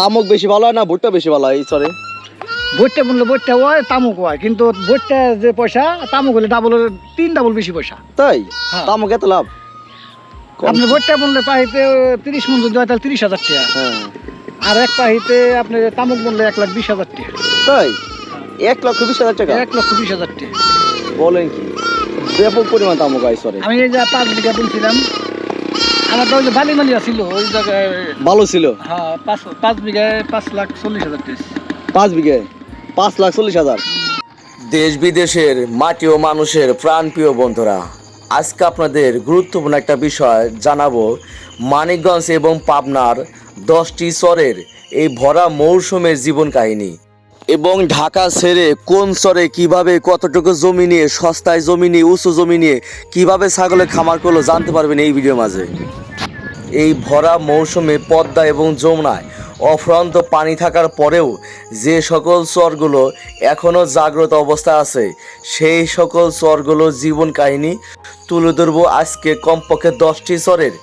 তামুক বেশি ভালো হয় না ভুট্টা বেশি ভালো হয়? সরে বইটা বললে বইটা হয় তামুক হয় কিন্তু বইটা যে পয়সা তামুক হলে ডাবল তিন ডাবল বেশি পয়সা। তাই? হ্যাঁ। তামুক এত লাভ? আপনি বইটা বললে পাহিতে তিরিশ মন যদি হয় তাহলে তিরিশ হাজার টাকা। হ্যাঁ। আর এক পাহিতে আপনি তামুক বললে এক লাখ বিশ হাজার টাকা। তাই? এক লক্ষ বিশ হাজার টাকা? এক লক্ষ বিশ হাজার টাকা। বলেন কি। ব্যাপক পরিমাণ তামুক হয় সরে আমি এই যে পাঁচ বিঘা বলছিলাম আমার তো ওই যে বালি মালি আছিল ওই জায়গায় ভালো ছিল? হ্যাঁ পাঁচ পাঁচ বিঘায় পাঁচ লাখ চল্লিশ হাজার টাকা পাঁচ বিঘে পাঁচ লাখ চল্লিশ হাজার? দেশ বিদেশের মাটি ও মানুষের প্রাণপ্রিয় বন্ধুরা আজকে আপনাদের গুরুত্বপূর্ণ একটা বিষয় জানাব। মানিকগঞ্জ এবং পাবনার দশটি চরের এই ভরা মৌসুমের জীবন কাহিনী এবং ঢাকা ছেড়ে কোন চরে কীভাবে কতটুকু জমি নিয়ে সস্তায় জমি নিয়ে উঁচু জমি নিয়ে কীভাবে ছাগলের খামার করল জানতে পারবেন এই ভিডিও মাঝে। এই ভরা মৌসুমে পদ্মা এবং যমুনায় অফ্রান্ত পানি থাকার পরেও যে সকল চরগুলো এখনও জাগ্রত অবস্থায় আছে, সেই সকল চরগুলো জীবন কাহিনী তুলে ধরবো আজকে কমপক্ষে দশটি চরের।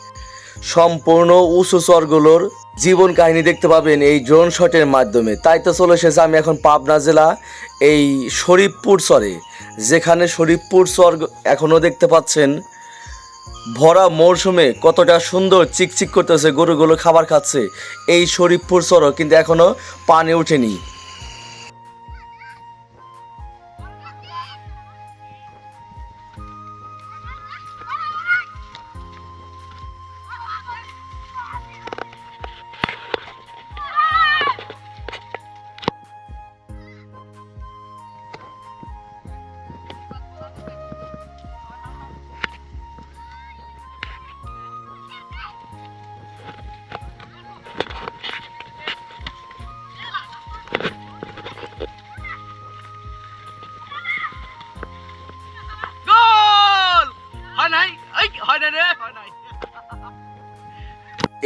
সম্পূর্ণ উঁচু চরগুলোর জীবন কাহিনী দেখতে পাবেন এই ড্রোন শটের মাধ্যমে। তাই তো চলে এসেছে আমি এখন পাবনা জেলা এই শরীফপুর চরে, যেখানে শরীফপুর চর এখনও দেখতে পাচ্ছেন ভরা মরশুমে কতটা সুন্দর চিকচিক করতেছে গরুগুলো খাবার খাচ্ছে। এই শরীফপুর সড়ক কিন্তু এখনও পানি ওঠেনি।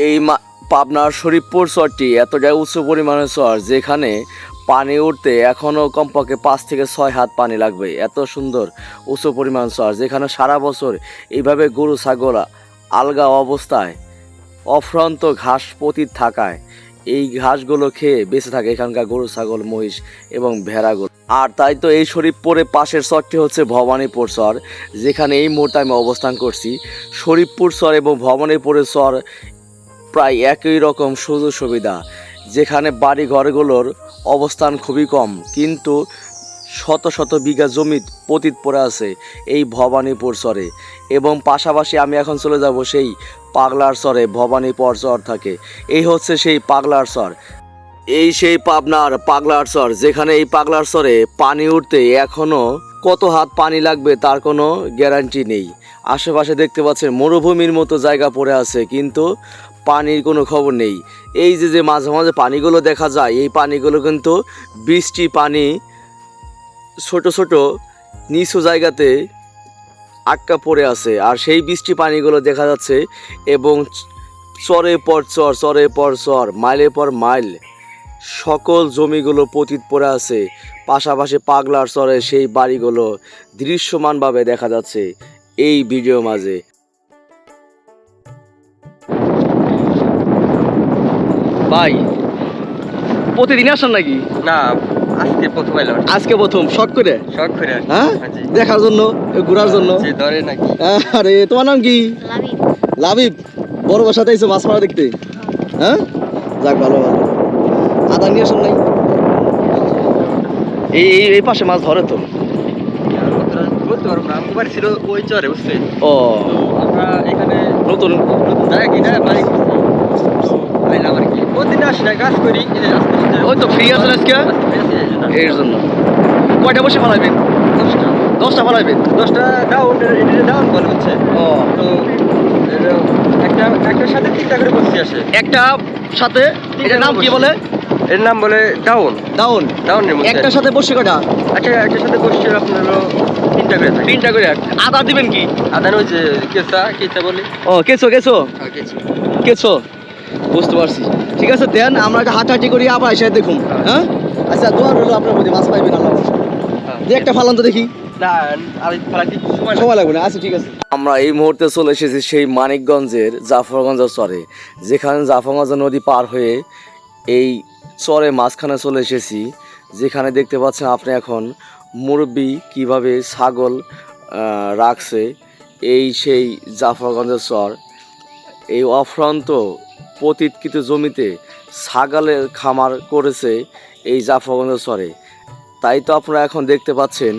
এই পাবনার শরীফপুর চরটি এতটাই উচ্চ পরিমাণের চর যেখানে পানি উঠতে এখনও কমপক্ষে পাঁচ থেকে ছয় হাত পানি লাগবে। এত সুন্দর উচ্চ পরিমাণ চর যেখানে সারা বছর এইভাবে গরু, ছাগল, আলগা অবস্থায় অফ্রান্ত ঘাস পতিত থাকায় এই ঘাসগুলো খেয়ে বেঁচে থাকে এখানকার গরু, ছাগল, মহিষ এবং ভেড়াগুলো আর তাই তো এই শরীফপুরের পাশের চরটি হচ্ছে ভবানীপুর চর যেখানে এই মুহূর্তে আমি অবস্থান করছি। শরীফপুর চর এবং ভবানীপুরের চর প্রায় একই রকম সুযোগ সুবিধা, যেখানে বাড়ি ঘরগুলোর অবস্থান খুবই কম, কিন্তু শত শত বিঘা জমি পতিত পড়ে আছে এই ভবানীপুর চরে। এবং পাশাপাশি আমি এখন চলে যাব সেই পাগলার চরে, ভবানীপুর চর থাকে। এই হচ্ছে সেই পাগলার চর। এই সেই পাবনার পাগলার চর, যেখানে এই পাগলার চরে পানি উঠতে এখনও কত হাত পানি লাগবে তার কোনো গ্যারান্টি নেই। আশেপাশে দেখতে পাচ্ছেন মরুভূমির মতো জায়গা পড়ে আছে, কিন্তু পানির কোনো খবর নেই। এই যে যে মাঝে মাঝে পানিগুলো দেখা যায়, এই পানিগুলো কিন্তু বৃষ্টি পানি ছোট ছোট নিচু জায়গাতে আটকা পড়ে আছে। আর সেই বৃষ্টি পানিগুলো দেখা যাচ্ছে এবং চরে পর চর, চরে পর চর মাইলের পর মাইল সকল জমিগুলো পতিত পড়ে আছে। পাশাপাশি পাগলার চরে সেই বাড়িগুলো দৃশ্যমানভাবে দেখা যাচ্ছে এই ভিডিও মাঝে। ভাই প্রতিদিন আসেন নাকি? না আজকে প্রথম এলাম। আজকে প্রথম শখ করে? শখ করে হ্যাঁ? জি। দেখার জন্য ঘোরার জন্য? ধরে নাকি। আরে তোমার নাম কি? লাবিব। বড় বাসাতে এসে মাছ মারা দেখতে? হ্যাঁ? যাক ভালো ভালো। আদা নিয়ে আসেন নাই? এই এই এই পাশে মাছ ধরে তো। বলতে পারব না আমার ছিল ওই চরে বুঝছে ও। আমরা এখানে নতুন নতুন জায়গা কিনা বাড়ি আইলাম না কাজ করি ওই তো free আছেন আজকে? এর জন্য। কয়টা বসে ফালাইবেন? দশটা। দশটা ফালাইবেন? দশটা ডাউন ডাউন বলে হচ্ছে। ও। তো একটা একটার সাথে তিনটা করে বসছি আসে। একটা সাথে? এটার নাম কি বলে? এর নাম বলে ডাউন ডাউন ডাউনের মধ্যে। একটার সাথে বসে কটা একটা একটার সাথে বসছে আপনার তিনটা করে তিনটা করে। আদা দিবেন কি? আদান ওই যে কেসা কেসা বলি। ও কেছো হ্যাঁ, কেসা বুঝতে পারছি। ঠিক আছে দেন আমরা একটা হাঁটাহাঁটি করি আবার এসে দেখুন হ্যাঁ? আচ্ছা দোয়ার হলো আপনার প্রতি মাছ পাইবেন আল্লাহ হ্যাঁ। যে একটা ফালান তো দেখি। না আর ফালাইতে সময় সময় লাগবে না। আচ্ছা ঠিক আছে। আমরা এই মুহূর্তে চলে এসেছি সেই মানিকগঞ্জের জাফরগঞ্জ চরে যেখানে জাফরগঞ্জ নদী পার হয়ে এই চরে মাঝখানে চলে এসেছি যেখানে দেখতে পাচ্ছেন আপনি এখন মুরব্বী কীভাবে ছাগল রাখছে এই সেই জাফরগঞ্জের চর। এই অফ্রান্ত পতিতকৃত জমিতে ছাগলের খামার করেছে এই জাফরগঞ্জের চরে। তাই তো আপনারা এখন দেখতে পাচ্ছেন,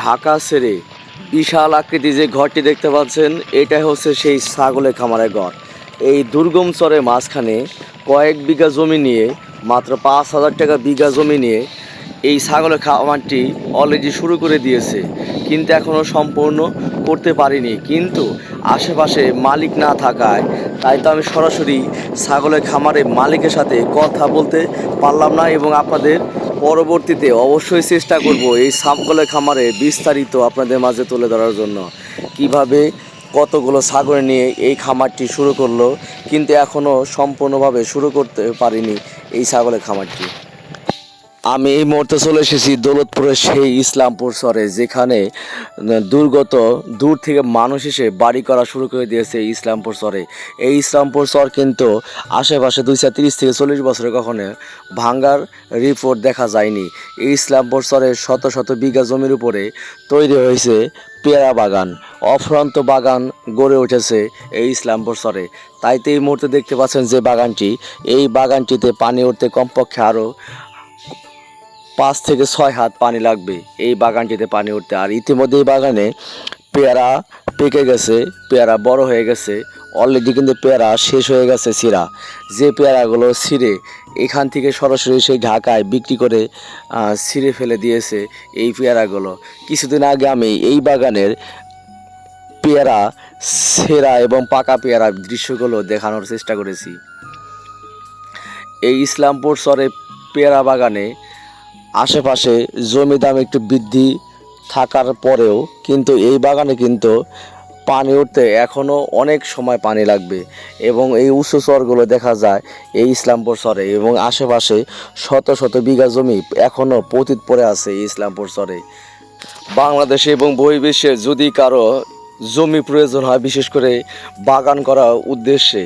ঢাকা ছেড়ে বিশাল আকৃতি যে ঘরটি দেখতে পাচ্ছেন, এটাই হচ্ছে সেই ছাগলের খামারের ঘর। এই দুর্গম চরের মাঝখানে কয়েক বিঘা জমি নিয়ে, মাত্র পাঁচ হাজার টাকা বিঘা জমি নিয়ে এই ছাগলের খামারটি অলরেডি শুরু করে দিয়েছে। কিন্তু এখনও সম্পূর্ণ করতে পারিনি। কিন্তু আশেপাশে মালিক না থাকায়, তাই তো আমি সরাসরি ছাগলের খামারের মালিকের সাথে কথা বলতে পারলাম না এবং আপনাদের পরবর্তীতে অবশ্যই চেষ্টা করব এই ছাগলের খামারে বিস্তারিত আপনাদের মাঝে তুলে ধরার জন্য। কীভাবে কতগুলো ছাগল নিয়ে এই খামারটি শুরু করল, কিন্তু এখনও সম্পূর্ণভাবে শুরু করতে পারিনি এই ছাগলের খামারটি। আমি এই মুহূর্তে চলে এসেছি দৌলতপুরের সেই ইসলামপুর শহরে, যেখানে দুর্গত, দূর থেকে মানুষ এসে বাড়ি করা শুরু করে দিয়েছে ইসলামপুর শহরে। এই ইসলামপুর শহর কিন্তু আশেপাশে দুইশো তিরিশ থেকে চল্লিশ বছরে কখনো ভাঙ্গার রিপোর্ট দেখা যায়নি। এই ইসলামপুর শহরের শত শত বিঘা জমির উপরে তৈরি হয়েছে পেয়ারা বাগান, অফ্রান্ত বাগান গড়ে উঠেছে এই ইসলামপুর শহরে। তাই তো এই মুহূর্তে দেখতে পাচ্ছেন যে বাগানটি, এই বাগানটিতে পানি উঠতে কমপক্ষে আরও পাঁচ থেকে ছয় হাত পানি লাগবে এই বাগানটিতে পানি উঠতে। আর ইতিমধ্যে এই বাগানে পেয়ারা পেকে গেছে, পেয়ারা বড় হয়ে গেছে। অলরেডি কিন্তু পেয়ারা শেষ হয়ে গেছে সিরা যে পেয়ারাগুলো ছিঁড়ে এখান থেকে সরাসরি সেই ঢাকায় বিক্রি করে ছিঁড়ে ফেলে দিয়েছে এই পেয়ারাগুলো। কিছুদিন আগে আমি এই বাগানের পেয়ারা, সেরা এবং পাকা পেয়ারা দৃশ্যগুলো দেখানোর চেষ্টা করেছি। এই ইসলামপুর শহরে পেয়ারা বাগানে আশেপাশে জমি দাম একটু বৃদ্ধি থাকার পরেও কিন্তু এই বাগানে কিন্তু পানি উঠতে এখনও অনেক সময় পানি লাগবে এবং এই উঁচু চরগুলো দেখা যায় এই ইসলামপুর চরে এবং আশেপাশে শত শত বিঘা জমি এখনও পতিত পড়ে আছে এই ইসলামপুর চরে। বাংলাদেশে এবং বহির্বিশ্বে যদি কারও জমি প্রয়োজন হয়, বিশেষ করে বাগান করা উদ্দেশ্যে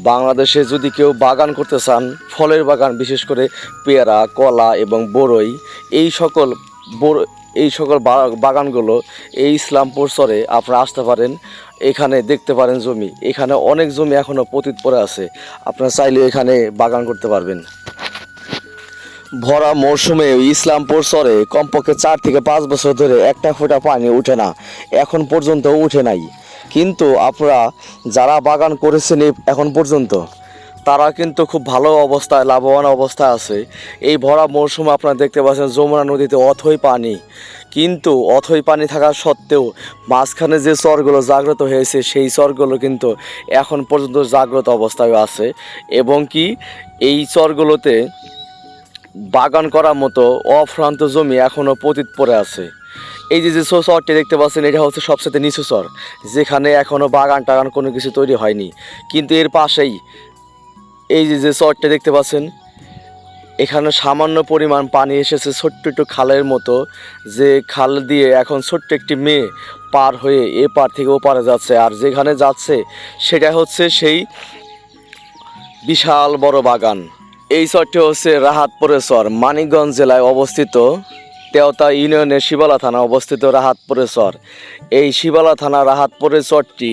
বাংলাদেশে যদি কেউ বাগান করতে চান, ফলের বাগান, বিশেষ করে পেয়ারা, কলা এবং বড়ই এই সকল বড় এই সকল বাগানগুলো এই ইসলামপুর চরে আপনারা আসতে পারেন। এখানে দেখতে পারেন জমি। এখানে অনেক জমি এখনও পতিত পড়ে আছে। আপনারা চাইলে এখানে বাগান করতে পারবেন। ভরা মরশুমে ইসলামপুর চরে কমপক্ষে চার থেকে পাঁচ বছর ধরে একটা ফোঁটা পানি উঠে না। এখন পর্যন্ত উঠে নাই। কিন্তু আপনারা যারা বাগান করেছেন এখন পর্যন্ত, তারা কিন্তু খুব ভালো অবস্থায়, লাভবান অবস্থায় আছে। এই ভরা মরশুমে আপনারা দেখতে পাচ্ছেন যমুনা নদীতে অথই পানি। কিন্তু অথই পানি থাকা সত্ত্বেও মাঝখানে যে চরগুলো জাগ্রত হয়েছে, সেই চরগুলো কিন্তু এখন পর্যন্ত জাগ্রত অবস্থায় আছে। এবং কি, এই চরগুলোতে বাগান করার মতো অফ্রান্ত জমি এখনও পতিত পড়ে আছে। এই যে যে চরটি দেখতে পাচ্ছেন, এটা হচ্ছে সবচেয়ে নিচু চর যেখানে এখনও বাগান টাগান কোনো কিছু তৈরি হয়নি। কিন্তু এর পাশেই এই যে যে চরটি দেখতে পাচ্ছেন, এখানে সামান্য পরিমাণ পানি এসেছে ছোট্ট একটু খালের মতো, যে খাল দিয়ে এখন ছোট্ট একটি মেয়ে পার হয়ে এ পার থেকে ও পারে যাচ্ছে। আর যেখানে যাচ্ছে, সেটা হচ্ছে সেই বিশাল বড় বাগান। এই চরটি হচ্ছে রাহাতপুরের চর মানিকগঞ্জ জেলায় অবস্থিত তেওতা ইউনিয়নের শিবালা থানা অবস্থিত রাহাতপুরের চর এই শিবালা থানা রাহাতপুরের চরটি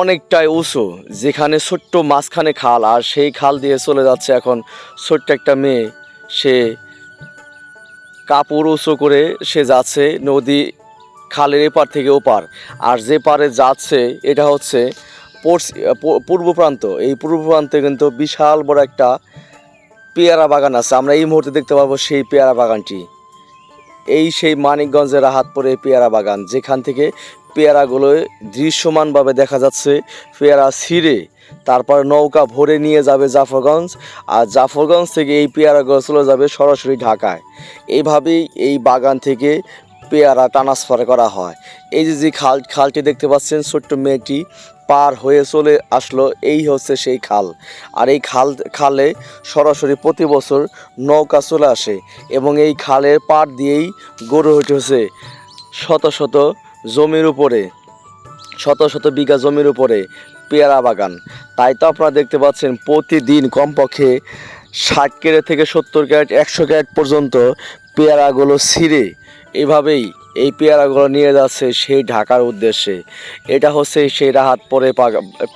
অনেকটাই উঁচু, যেখানে ছোট্ট মাঝখানে খাল, আর সেই খাল দিয়ে চলে যাচ্ছে এখন ছোট্ট একটা মেয়ে। সে কাপড় উঁচু করে সে যাচ্ছে নদী খালের এপার থেকে ওপার। আর যে পারে যাচ্ছে, এটা হচ্ছে পূর্ব প্রান্ত। এই পূর্ব প্রান্তে কিন্তু বিশাল বড় একটা পেয়ারা বাগান আছে। আমরা এই মুহূর্তে দেখতে পাবো সেই পেয়ারা বাগানটি। এই সেই মানিকগঞ্জের রাহাতপুরে পেয়ারা বাগান, যেখান থেকে পেয়ারাগুলো দৃশ্যমানভাবে দেখা যাচ্ছে। পেয়ারা ছিঁড়ে, তারপর নৌকা ভরে নিয়ে যাবে জাফরগঞ্জ, আর জাফরগঞ্জ থেকে এই পেয়ারাগুলো চলে যাবে সরাসরি ঢাকায়। এইভাবেই এই বাগান থেকে পেয়ারা ট্রান্সফার করা হয়। এই যে যে খাল, খালটি দেখতে পাচ্ছেন, ছোট্ট মেয়েটি পার হয়ে চলে আসলো, এই হচ্ছে সেই খাল। আর এই খাল, খালে সরাসরি প্রতি বছর নৌকা চলে আসে এবং এই খালের পাড় দিয়েই গড়ে উঠেছে শত শত জমির উপরে, শত শত বিঘা জমির উপরে পেয়ারা বাগান। তাই তো আপনারা দেখতে পাচ্ছেন, প্রতিদিন কমপক্ষে ষাট ক্যারেট থেকে সত্তর ক্যারেট, একশো ক্যারেট পর্যন্ত পেয়ারাগুলো ছিঁড়ে এভাবেই এই পেয়ারাগুলো নিয়ে যাচ্ছে সেই ঢাকার উদ্দেশ্যে। এটা হচ্ছে সেই রাহাত পরে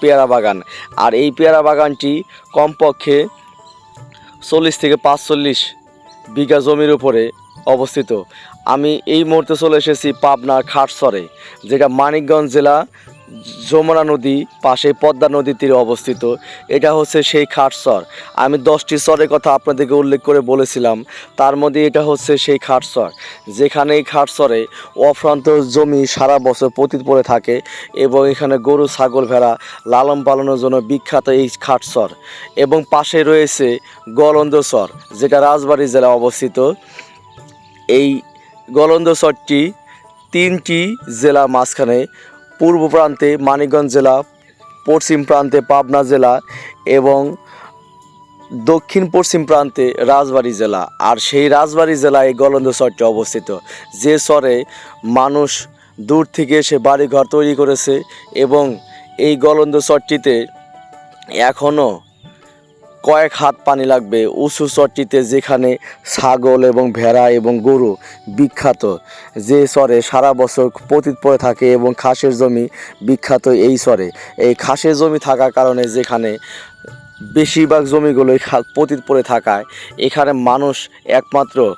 পেয়ারা বাগান। আর এই পেয়ারা বাগানটি কমপক্ষে চল্লিশ থেকে পাঁচচল্লিশ বিঘা জমির উপরে অবস্থিত। আমি এই মুহূর্তে চলে এসেছি পাবনার খাটসরে যেটা মানিকগঞ্জ জেলা যমুনা নদী পাশে পদ্মা নদীর তীরে অবস্থিত। এটা হচ্ছে সেই খাটসর আমি দশটি চরের কথা আপনাদেরকে উল্লেখ করে বলেছিলাম। তার মধ্যে এটা হচ্ছে সেই খাটসর যেখানে এই খাটসরে অফ্রান্ত জমি সারা বছর পতিত পড়ে থাকে এবং এখানে গরু, ছাগল, ভেড়া লালন পালনের জন্য বিখ্যাত এই খাটসর এবং পাশে রয়েছে গলন্দসর যেটা রাজবাড়ী জেলায় অবস্থিত। এই গলন্দসরটি তিনটি জেলা মাঝখানে পূর্ব প্রান্তে মানিকগঞ্জ জেলা, পশ্চিম প্রান্তে পাবনা জেলা এবং দক্ষিণ পশ্চিম প্রান্তে রাজবাড়ি জেলা। আর সেই রাজবাড়ি জেলায় এই গলন্দ চরটি অবস্থিত। যে চরে মানুষ দূর থেকে এসে বাড়িঘর তৈরি করেছে এবং এই গলন্দ চরটিতে এখনও কয়েক হাত পানি লাগবে। উঁচু চরটিতে যেখানে ছাগল এবং ভেড়া এবং গরু বিখ্যাত, যে চরে সারা বছর পতিত পড়ে থাকে এবং খাসের জমি বিখ্যাত এই চরে। এই খাসের জমি থাকার কারণে যেখানে বেশিরভাগ জমিগুলোই খা- পতিত পড়ে থাকায়। এখানে মানুষ একমাত্র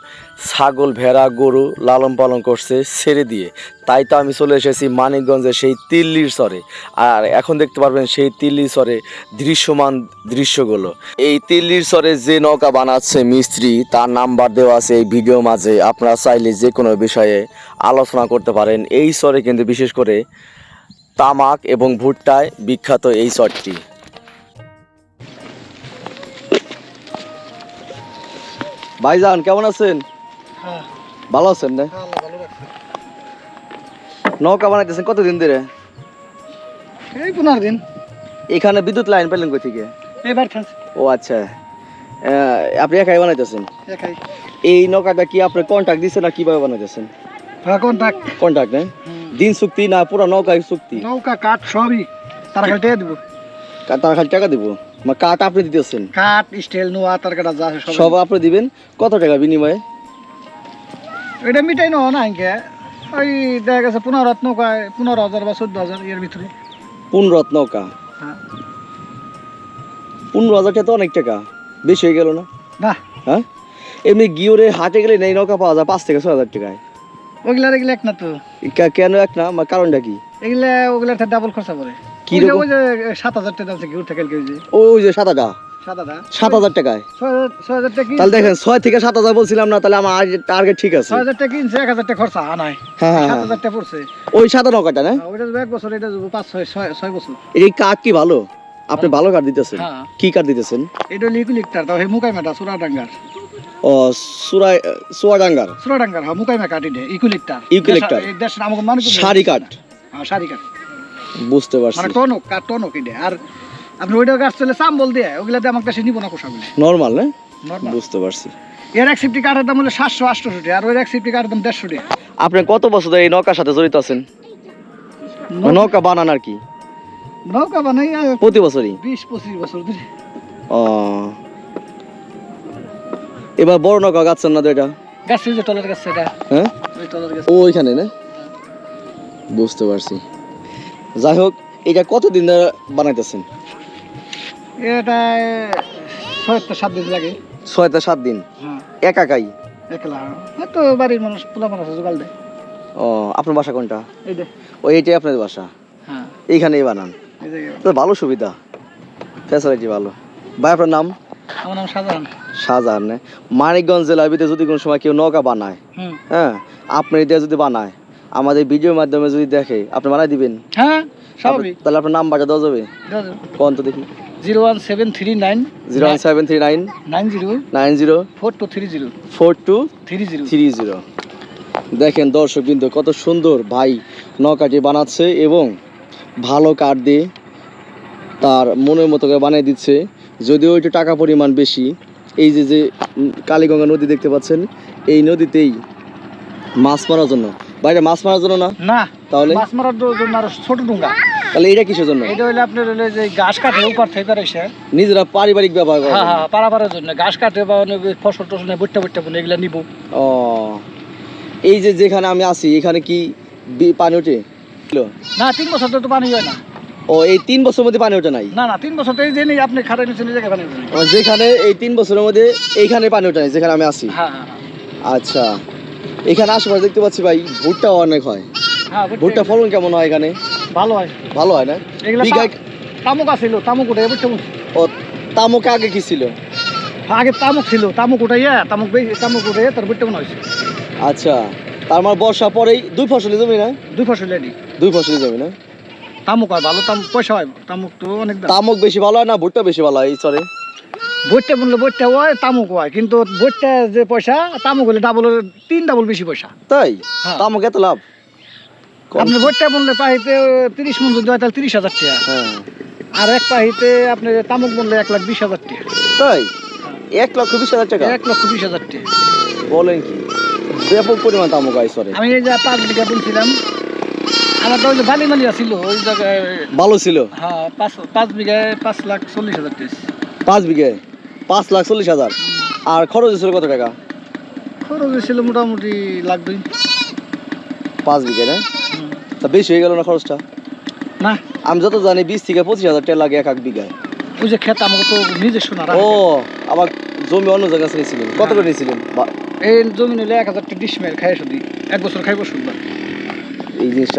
ছাগল, ভেড়া, গরু লালন পালন করছে ছেড়ে দিয়ে। তাই তো আমি চলে এসেছি মানিকগঞ্জের সেই তিল্লির চরে আর এখন দেখতে পারবেন সেই তিল্লির স্বরে দৃশ্যমান দৃশ্যগুলো। এই তিল্লির স্বরে যে নৌকা বানাচ্ছে মিস্ত্রি, তার নাম্বার দেওয়া আছে এই ভিডিও মাঝে। আপনারা চাইলে যে কোনো বিষয়ে আলোচনা করতে পারেন। এই চরে কিন্তু বিশেষ করে তামাক এবং ভুট্টায় বিখ্যাত এই চরটি ভাইজান কেমন আছেন? হ্যাঁ। ভালো আছেন না? রাখছে নৌকা বানাইতেছেন কতদিন ধরে? এই পনেরো দিন। এখানে বিদ্যুৎ লাইন পেলেন কই থেকে? ও আচ্ছা। আপনি একাই বানাইতেছেন? এই নৌকাটা কি আপনি কন্ট্রাক্ট দিচ্ছেন না কীভাবে বানাইতেছেন? হ্যাঁ কন্টাক্ট কন্ট্রাক্ট না? দিন চুক্তি না পুরো নৌকা চুক্তি? নৌকা কাঠ সবই। তারা খালি টেয়ে দিব। তারা খালি টাকা দিব? কাঠ আপনি দিতেছেন? কাঠ স্টিল নোয়া তার কাটা যা সব আপনি দিবেন? কত টাকা বিনিময়ে? এটা মিটাই না আঙ্কে। ওই দেখা গেছে পনেরো রত্ন পনেরো হাজার বা চোদ্দ হাজার এর ভিতরে। পনেরো নৌকা? হ্যাঁ। পনেরো হাজার টাকা তো অনেক টাকা। বেশি হয়ে গেল না? না। হ্যাঁ? এমনি গিওরে হাটে গেলে নেই নৌকা পাওয়া যায় পাঁচ থেকে ছয় হাজার টাকায়। ওগুলা এগুলা এক না তো। কেন এক না? কারণটা কি? এগুলা ওগুলা ডাবল খরচা পড়ে। কি রকম? ওই যে টাকা থেকে উঠে গেল ওই যে সাদাটা সাত হাজার? সাত হাজার টাকায়। ছয় তাহলে দেখেন থেকে সাত হাজার বলছিলাম না তাহলে আমার টার্গেট ঠিক আছে। টাকা কিনছে এক হাজার টাকা খরচা আনায় হ্যাঁ হ্যাঁ সাত হ্যাঁ। হাজার টাকা পড়ছে। ওই সাদা নৌকাটা না? ওইটা এক বছর এটা পাঁচ ছয় ছয় ছয় বছর। এই কাঠ কি ভালো? আপনি ভালো কাঠ দিতেছেন? হ্যাঁ। কি কাঠ দিতেছেন? এটা লিকু লিকটার তাও হে সুরা ও সুরাই সোয়াডাঙ্গার সুরা ডাঙ্গার হ্যাঁ মুকাই মে কাটি দে ইকু লিকটার ইউক্যালিপ্টার। এই দেশ আমাকে মানুষ শাড়ি কাঠ। হ্যাঁ শাড়ি কাঠ। বুঝতে পারছি। মানে টনক কাঠ টনক ইডে আর আপনি ওইটা গাছ চলে চাম্বল দিয়ে ওগুলাতে আমার কাছে নিব না কোষাগুলি নর্মাল না? নর্মাল বুঝতে পারছি। এর এক সিফটি কাঠের দাম হলো সাতশো আটশোশো টাকা আর ওই এক সিফটি কাঠের দাম দেড়শো টাকা। আপনি কত বছর ধরে এই নৌকার সাথে জড়িত আছেন? নৌকা বানান আর কি? নৌকা বানাই প্রতি বছরই? বিশ পঁচিশ বছর ধরে। ও। এবার বড় নৌকা গাচ্ছেন না তো এটা গাছ যে টলের গাছ সেটা। হ্যাঁ? ওইখানে না? বুঝতে পারছি। যাই হোক এটা কতদিন ধরে বানাইতেছেন? এটা সাত দিন লাগে। ছয় থেকে সাত দিন। হ্যাঁ। একাকাই একলা। তো বাড়ির মানুষ পোলা মানুষ জোগাল দেয়। ও আপনার বাসা কোনটা? ও এইটাই বাসা? হ্যাঁ। এইখানেই বানান? তো ভালো সুবিধা। ফ্যাসিলিটি ভালো। ভাই আপনার নাম? আমার নাম শাহজাহান। শাহজাহান মানিকগঞ্জ জেলার ভিতরে যদি কোনো সময় কেউ নৌকা বানায় হ্যাঁ আপনার দিয়ে যদি বানায় আমাদের ভিডিওর মাধ্যমে যদি দেখে আপনি বানাই দিবেন? হ্যাঁ। স্বাভাবিক। তাহলে আপনার নাম্বারটা দেওয়া যাবে? কোন তো দেখি। Zero one seven three nine zero one seven three nine nine zero nine zero four two three zero four two three zero. Three zero দেখেন দর্শক বিন্দু কত সুন্দর ভাই নৌকাটি বানাচ্ছে এবং ভালো কাঠ দিয়ে তার মনের মতো করে বানিয়ে দিচ্ছে। যদিও একটু টাকা পরিমাণ বেশি এই যে যে কালীগঙ্গা নদী দেখতে পাচ্ছেন এই নদীতেই মাছ মারার জন্য বাইরে মাছ মারার জন্য না? না তাহলে? মাছ মারার জন্য আরও ছোট ডুঙ্গা। তাহলে এটা কিসের জন্য? এটা হইলে আপনার হইলে যে ঘাস কাটে উপর থেকে করে এসে। নিজেরা পারিবারিক ব্যবহার করে। হ্যাঁ হ্যাঁ পারাপারের জন্য। ঘাস কাটে বা অনেক ফসল টসল বইটা বইটা বলে এগুলা নিব। ও এই যে যেখানে আমি আছি এখানে কি পানি ওঠে? না তিন বছর তো পানি হয় না। ও এই তিন বছরের মধ্যে পানি ওঠে নাই? না না তিন বছর এই যে নেই আপনি নিচ্ছেন এই জায়গায় পানি হচ্ছে না। ও, যেখানে এই তিন বছরের মধ্যে এইখানে পানি ওঠে নাই যেখানে আমি আছি? হ্যাঁ হ্যাঁ। আচ্ছা। এখানে আশেপাশে দেখতে পাচ্ছি ভাই ভুট্টা অনেক হয়। হ্যাঁ ভুট্টা ভুট্টা ফলন কেমন হয় এখানে? ভালো হয়। ভালো হয় না? বিঘায় তামুক আছিল তামুক উঠে ও তামুকে আগে কি ছিল? আগে তামুক ছিল তামুক উঠাইয়া তামুক বেশি তামুক উঠে তার বুটটা মনে হয়েছে আচ্ছা তার মানে বর্ষা পরেই দুই ফসলি জমি না? দুই ফসল দুই ফসলি জমি না? তামুক হয় ভালো তামুক পয়সা হয় তামুক তো অনেক তামুক বেশি ভালো হয় না ভুট্টা বেশি ভালো হয়? এই চরে বইটা বললে বইটা হয় তামুক হয়। কিন্তু বইটা যে পয়সা তামুক হলে ডাবল তিন ডাবল বেশি পয়সা। তাই? হ্যাঁ। তামুক এত লাভ। আপনি বইটা বললে পাহিতে তিরিশ মন যদি হয় তাহলে তিরিশ হাজার টাকা। হ্যাঁ। আর এক পাহিতে আপনি তামুক বললে এক লাখ বিশ হাজার টাকা। তাই? এক লক্ষ বিশ হাজার টাকা? এক লক্ষ বিশ হাজার টাকা। বলেন কি? ব্যাপক পরিমাণ তামুক হয় চরে আমি এই যে পাঁচ বিঘা বলছিলাম আমার তো ওই যে বালি মালি ছিল ওই জায়গায় ভালো ছিল? হ্যাঁ পাঁচ পাঁচ বিঘায় পাঁচ লাখ চল্লিশ হাজার টাকা। পাঁচ বিঘে পাঁচ লাখ চল্লিশ হাজার। আর খরচ ছিল কত টাকা? খরচ ছিল মোটামুটি লাখ দুই। পাঁচ বিঘে না? তা বেশি হয়ে গেল না খরচটা? না। আমি যত জানি বিশ থেকে পঁচিশ হাজার টাকা লাগে এক এক বিঘায়। ওই যে খেত আমাকে তো নিজস্ব না ও আবার জমি অন্য জায়গায় নিয়েছিলেন কত করে নিয়েছিলেন? এই জমি নিলে এক হাজার টাকা ডিসমেল খাই শুধু। এক বছর খাইব শুধু। এই জিনিসটা